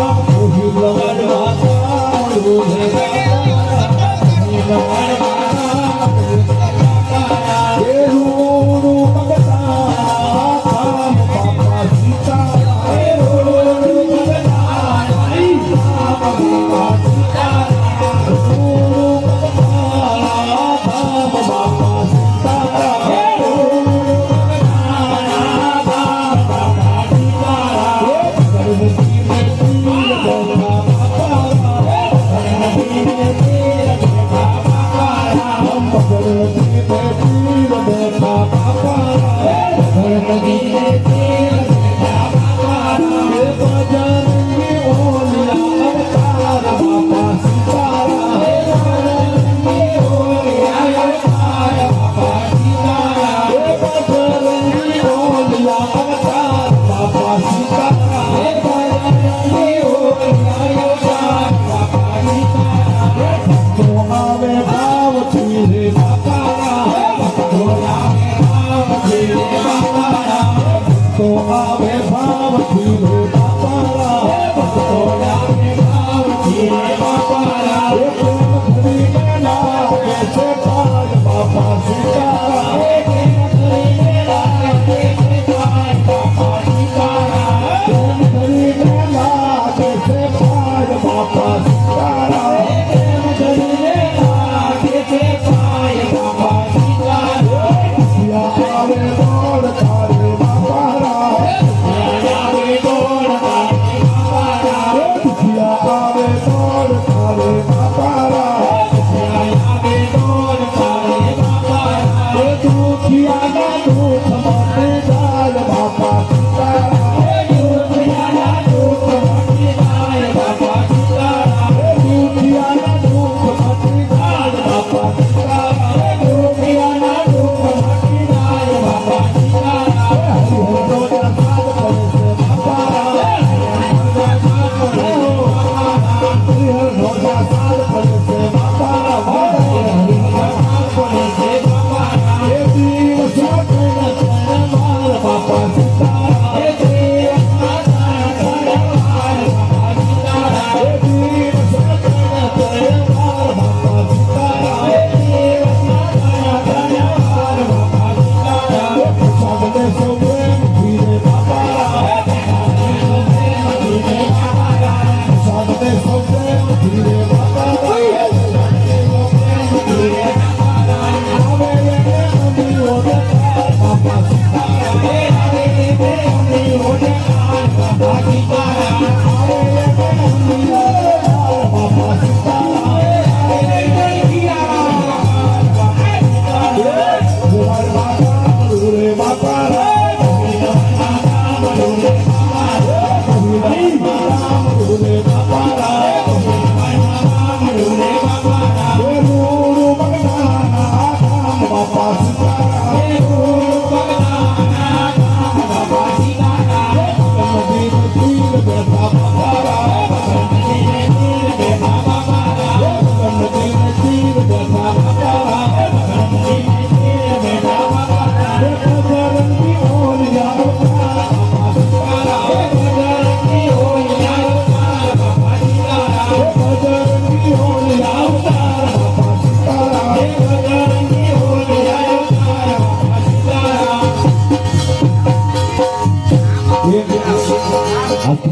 Oh,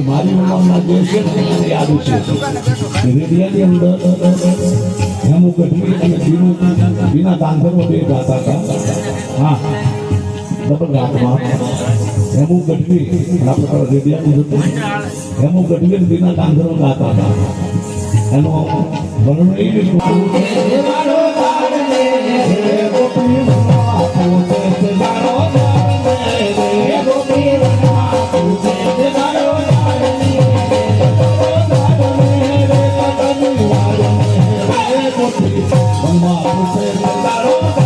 મારી ઉંમરના જે છે એ આવી છે. રેડિયાની અંદર હેમુ ગઢવી અને બીનુ બીના ગાંધર્વ બે ગાતા હતા. હા, ડબલ રાતમાં હેમુ ગઢવી આપણે રેડિયાનું હતું હેમુ ગઢવી અને બીના ગાંધર્વ ગાતા હતા. એનો વર્ણન એ રીતે Vamos a romper el balón.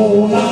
Oh.